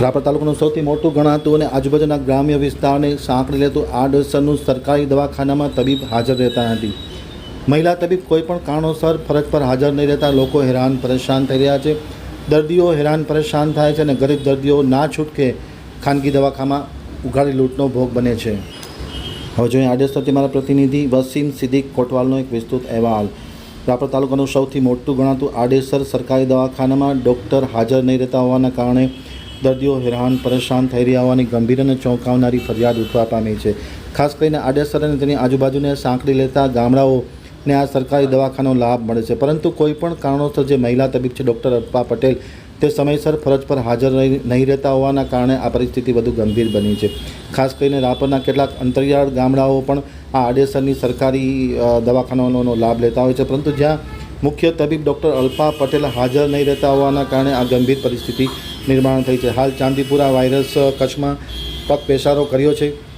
રાપર તાલુકાનું સૌથી મોટું ગણાતું અને આજુબાજુના ગ્રામ્ય વિસ્તારને સાંકળી લેતું આડઅસરનું સરકારી દવાખાનામાં તબીબ હાજર રહેતા નથી. મહિલા તબીબ કોઈપણ કારણોસર ફરજ પર હાજર નહીં રહેતા લોકો હેરાન પરેશાન થઈ રહ્યા છે. દર્દીઓ હેરાન પરેશાન થાય છે અને ગરીબ દર્દીઓ ના છૂટકે ખાનગી દવાખામાં ઉઘાડી લૂંટનો ભોગ બને છે. હવે જોઈએ આડેસરથી મારા પ્રતિનિધિ વસીમ સિદ્દીક કોટવાલનો એક વિસ્તૃત અહેવાલ. રાપર તાલુકાનું સૌથી મોટું ગણાતું આડેસર સરકારી દવાખાનામાં ડૉક્ટર હાજર નહીં રહેતા હોવાના કારણે દર્દીઓ હેરાન, પરેશાન થઈ રહ્યા હોવાની ગંભીર અને ચોંકાવનારી ફરિયાદ ઉઠવા પામી છે. ખાસ કરીને આડેસર અને તેની આજુબાજુને સાંકળી લેતા ગામડાઓને આ સરકારી દવાખાનો લાભ મળે છે. પરંતુ કોઈપણ કારણોસર જે મહિલા તબીબ છે, ડૉક્ટર અર્પા પટેલ, તે સમયસર ફરજ પર હાજર નહીં રહેતા હોવાના કારણે આ પરિસ્થિતિ વધુ ગંભીર બની છે. ખાસ કરીને રાપરના કેટલાક અંતરિયાળ ગામડાઓ પણ આ આડેસરની સરકારી દવાખાનાઓનો લાભ લેતા હોય છે. પરંતુ જ્યાં મુખ્ય તબીબ ડૉક્ટર અલ્પા પટેલ હાજર નહીં રહેતા હોવાના કારણે આ ગંભીર પરિસ્થિતિ નિર્માણ થઈ છે. હાલ ચાંદીપુરા વાયરસ કચ્છમાં પગ પેસારો કર્યો છે.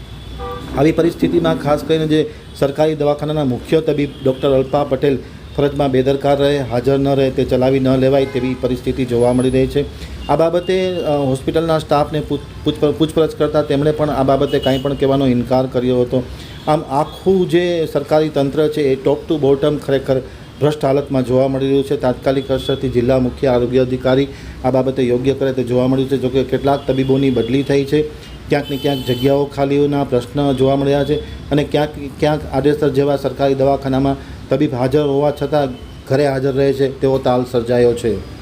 આવી પરિસ્થિતિમાં ખાસ કરીને જે સરકારી દવાખાનાના મુખ્ય તબીબ ડૉક્ટર અલ્પા પટેલ ફરજમાં બેદરકાર રહે, હાજર ન રહે, તે ચલાવી ન લેવાય તેવી પરિસ્થિતિ જોવા મળી રહી છે. આ બાબતે હોસ્પિટલના સ્ટાફને પૂછ- પૂછ- પૂછપરછ કરતાં તેમણે પણ આ બાબતે કાંઈ પણ કહેવાનો ઇનકાર કર્યો હતો. આમ આખું જે સરકારી તંત્ર છે, એ ટોપ ટુ બોટમ ખરેખર ભ્રષ્ટ હાલતમાં જોવા મળી રહ્યું છે. તાત્કાલિક અસરથી જિલ્લા મુખ્ય આરોગ્ય અધિકારી આ બાબતે યોગ્ય કરે તે જોવા મળ્યું છે. જોકે કેટલાક તબીબોની બદલી થઈ છે. ક્યાંક ને ક્યાંક જગ્યાઓ ખાલીઓના પ્રશ્ન જોવા મળ્યા છે અને ક્યાંક ક્યાંક આડેસર જેવા સરકારી દવાખાનામાં તબીબ હાજર હોવા છતાં ઘરે હાજર રહે છે. તેવો તાલ સર્જાયો છે.